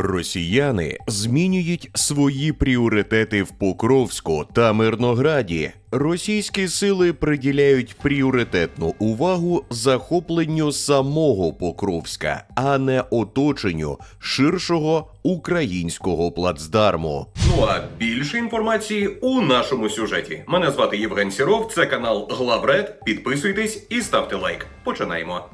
Росіяни змінюють свої пріоритети в Покровську та Мирнограді. Російські сили приділяють пріоритетну увагу захопленню самого Покровська, а не оточенню ширшого українського плацдарму. Ну а більше інформації у нашому сюжеті. Мене звати Євген Сіров, це канал Главред. Підписуйтесь і ставте лайк. Починаємо.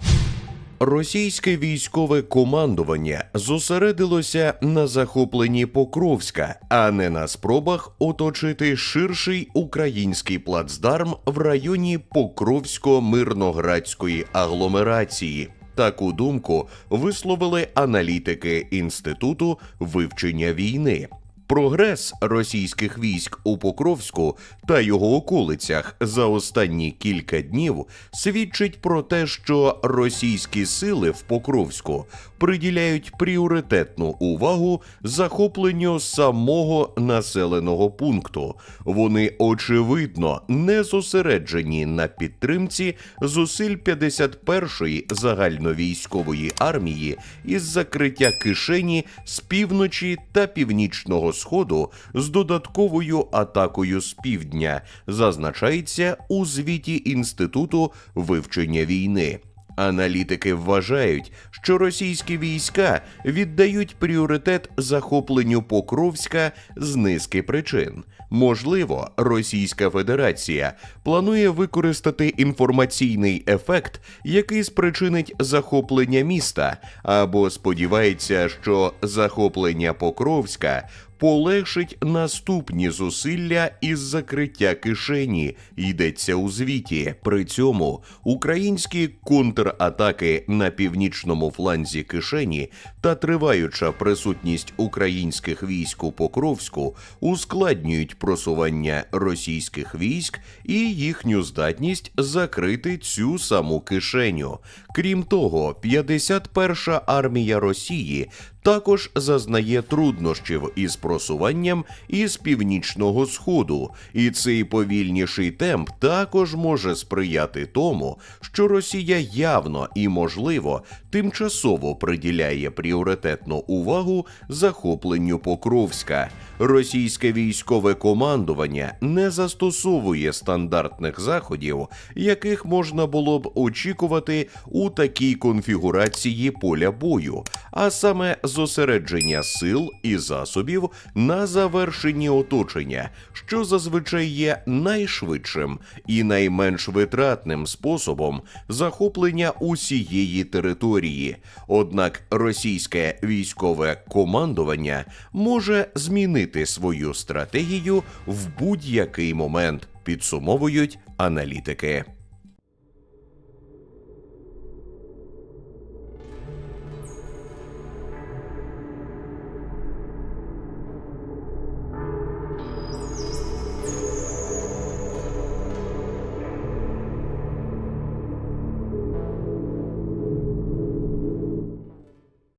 Російське військове командування зосередилося на захопленні Покровська, а не на спробах оточити ширший український плацдарм в районі Покровсько-мирноградської агломерації. Таку думку висловили аналітики Інституту вивчення війни. Прогрес російських військ у Покровську та його околицях за останні кілька днів свідчить про те, що російські сили в Покровську приділяють пріоритетну увагу захопленню самого населеного пункту. Вони очевидно не зосереджені на підтримці зусиль 51-ї загальновійськової армії із закриття кишені з півночі та північного сходу з додатковою атакою з півдня, зазначається у звіті Інституту вивчення війни. Аналітики вважають, що російські війська віддають пріоритет захопленню Покровська з низки причин. Можливо, Російська Федерація планує використати інформаційний ефект, який спричинить захоплення міста, або сподівається, що захоплення Покровська полегшить наступні зусилля із закриття кишені, йдеться у звіті. При цьому українські контратаки на північному фланзі кишені та триваюча присутність українських військ у Покровську ускладнюють просування російських військ і їхню здатність закрити цю саму кишеню. Крім того, 51-ша армія Росії також зазнає труднощів із просуванням із північного сходу, і цей повільніший темп також може сприяти тому, що Росія явно і можливо тимчасово приділяє пріоритетну увагу захопленню Покровська. Російське військове командування не застосовує стандартних заходів, яких можна було б очікувати у такій конфігурації поля бою, а саме зосередження сил і засобів на завершенні оточення, що зазвичай є найшвидшим і найменш витратним способом захоплення усієї території. Однак російське військове командування може змінити свою стратегію в будь-який момент, підсумовують аналітики.